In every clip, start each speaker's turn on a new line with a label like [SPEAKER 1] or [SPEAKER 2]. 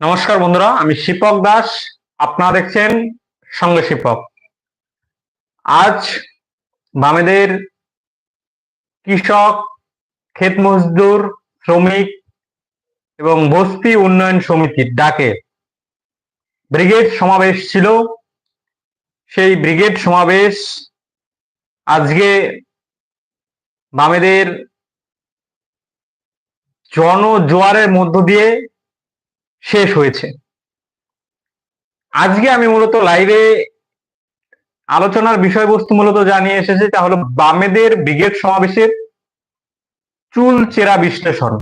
[SPEAKER 1] নমস্কার বন্ধুরা আমি শিপক দাস। আপনারা দেখছেন সঙ্গে শিপক। আজ বামেদের কৃষক ক্ষেত মজদুর, শ্রমিক এবং বস্তি উন্নয়ন সমিতির ডাকে। ব্রিগেড সমাবেশ ছিল। সেই ব্রিগেড সমাবেশ আজকে বামেদের জনজোয়ারের মধ্য দিয়ে শেষ হয়েছে। আজকে আমি মূলত লাইভে আলোচনার বিষয়বস্তু মূলত জানিয়ে এসেছি তা হলো বামেদের ব্রিগেড সমাবেশের চুল চেরা বিশ্লেষণ।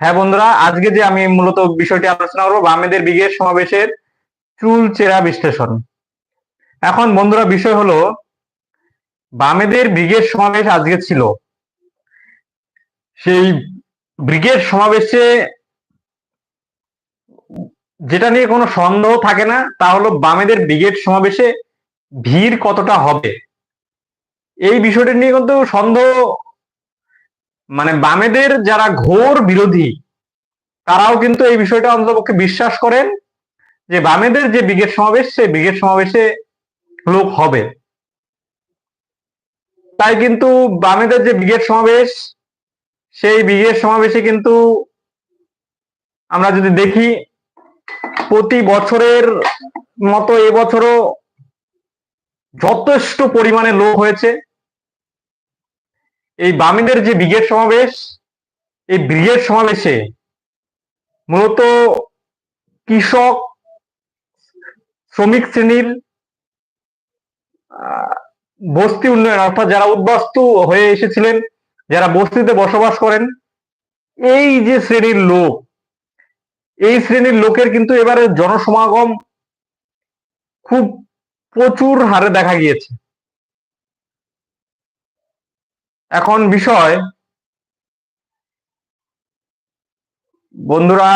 [SPEAKER 1] হ্যাঁ বন্ধুরা, আজকে যে আমি মূলত বিষয়টি আলোচনা করব বামেদের ব্রিগেড সমাবেশের চুল চেরা বিশ্লেষণ। এখন বন্ধুরা, বিষয় হলো বামেদের ব্রিগেড সমাবেশ আজকে ছিল। সেই ব্রিগেড সমাবেশে যেটা নিয়ে কোনো সন্দেহ থাকে না, তা হলো বামেদের ব্রিগেড সমাবেশে ভিড় কতটা হবে? এই বিষয়টি নিয়ে কিন্তু সন্দেহ মানে বামেদের যারা ঘোর বিরোধী, তারাও কিন্তু এই বিষয়টা অন্ততপক্ষে বিশ্বাস করেন যে বামেদের যে ব্রিগেড সমাবেশ, সেই ব্রিগেড সমাবেশে লোক হবে। তাই কিন্তু বামেদের যে ব্রিগেড সমাবেশ, সেই ব্রিগেড সমাবেশে কিন্তু আমরা যদি দেখি, প্রতি বছরের মতো এবছরও যথেষ্ট পরিমাণে লোক হয়েছে। এই বামীদের যে ব্রিগেড সমাবেশ, এই ব্রিগেড সমাবেশে মূলত কৃষক, শ্রমিক শ্রেণির বস্তি উন্নয়ন, অর্থাৎ যারা উদ্বাস্তু হয়ে এসেছিলেন, যারা বস্তিতে বসবাস করেন, এই যে শ্রেণির লোক, এই শ্রেণির লোকের কিন্তু এবারে জনসমাগম খুব প্রচুর হারে দেখা গিয়েছে। এখন বিষয়, বন্ধুরা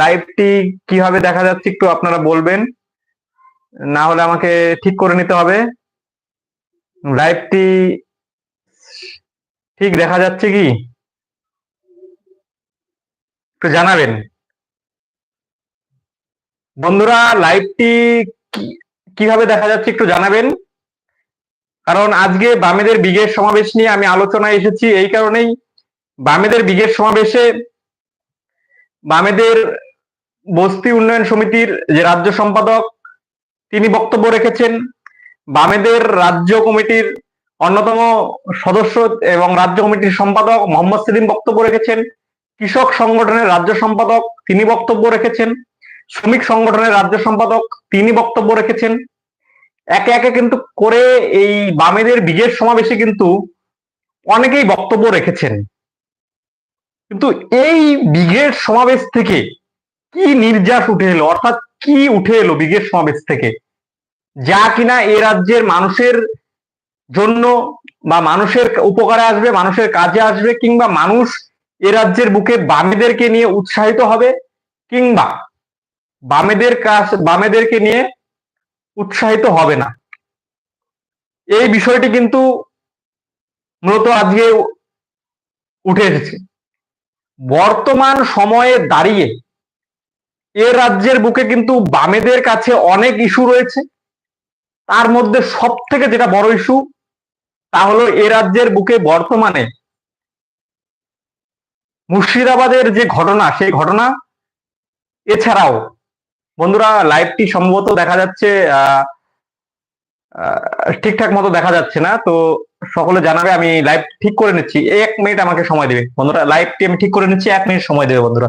[SPEAKER 1] লাইভটি কীভাবে দেখা যাচ্ছে একটু আপনারা বলবেন। না হলে আমাকে ঠিক করে নিতে হবে। লাইভটি ঠিক দেখা যাচ্ছে কি? একটু জানাবেন। বন্ধুরা লাইভটি কীভাবে দেখা যাচ্ছে একটু জানাবেন। কারণ আজকে বামেদের বিগের সমাবেশ নিয়ে আমি আলোচনায় এসেছি, এই কারণেই বামেদের বিগের সমাবেশে বামেদের বস্তি উন্নয়ন সমিতির যে রাজ্য সম্পাদক তিনি বক্তব্য রেখেছেন। বামেদের রাজ্য কমিটির অন্যতম সদস্য এবং রাজ্য কমিটির সম্পাদক মোহাম্মদ সেলিম বক্তব্য রেখেছেন। কৃষক সংগঠনের রাজ্য সম্পাদক তিনি বক্তব্য রেখেছেন। শ্রমিক সংগঠনের রাজ্য সম্পাদক তিনি বক্তব্য রেখেছেন। একে একে কিন্তু করে এই বামেদের বিজের সমাবেশে কিন্তু অনেকেই বক্তব্য রেখেছেন। কিন্তু এই ব্রিগেড সমাবেশ থেকে কি নির্যাস উঠে এলো? অর্থাৎ কি উঠে এলো ব্রিগেড সমাবেশ থেকে? যা কিনা এ রাজ্যের মানুষের জন্য বা মানুষের উপকারে আসবে, মানুষের কাজে আসবে, কিংবা মানুষ এ রাজ্যের বুকে বামেদেরকে নিয়ে উৎসাহিত হবে, কিংবা বামেদের কাজ বামেদেরকে নিয়ে উৎসাহিত হবে না। এই বিষয়টি কিন্তু মূলত আজকে উঠে এসেছে। বর্তমান সময়ে দাঁড়িয়ে এ রাজ্যের বুকে কিন্তু বামেদের কাছে অনেক ইস্যু রয়েছে। তার মধ্যে সব থেকে যেটা বড় ইস্যু, তা হলো এ রাজ্যের বুকে বর্তমানে মুর্শিদাবাদের যে ঘটনা, সেই ঘটনা, এছাড়াও বন্ধুরা লাইভটি সম্ভবত দেখা যাচ্ছে ঠিকঠাক মতো দেখা যাচ্ছে না, তো সকলে জানাবে আমি লাইভ ঠিক করে নিচ্ছি। এক মিনিট আমাকে সময় দেবে। বন্ধুরা লাইভটি আমি ঠিক করে নিচ্ছি, এক মিনিট সময় দেবে বন্ধুরা।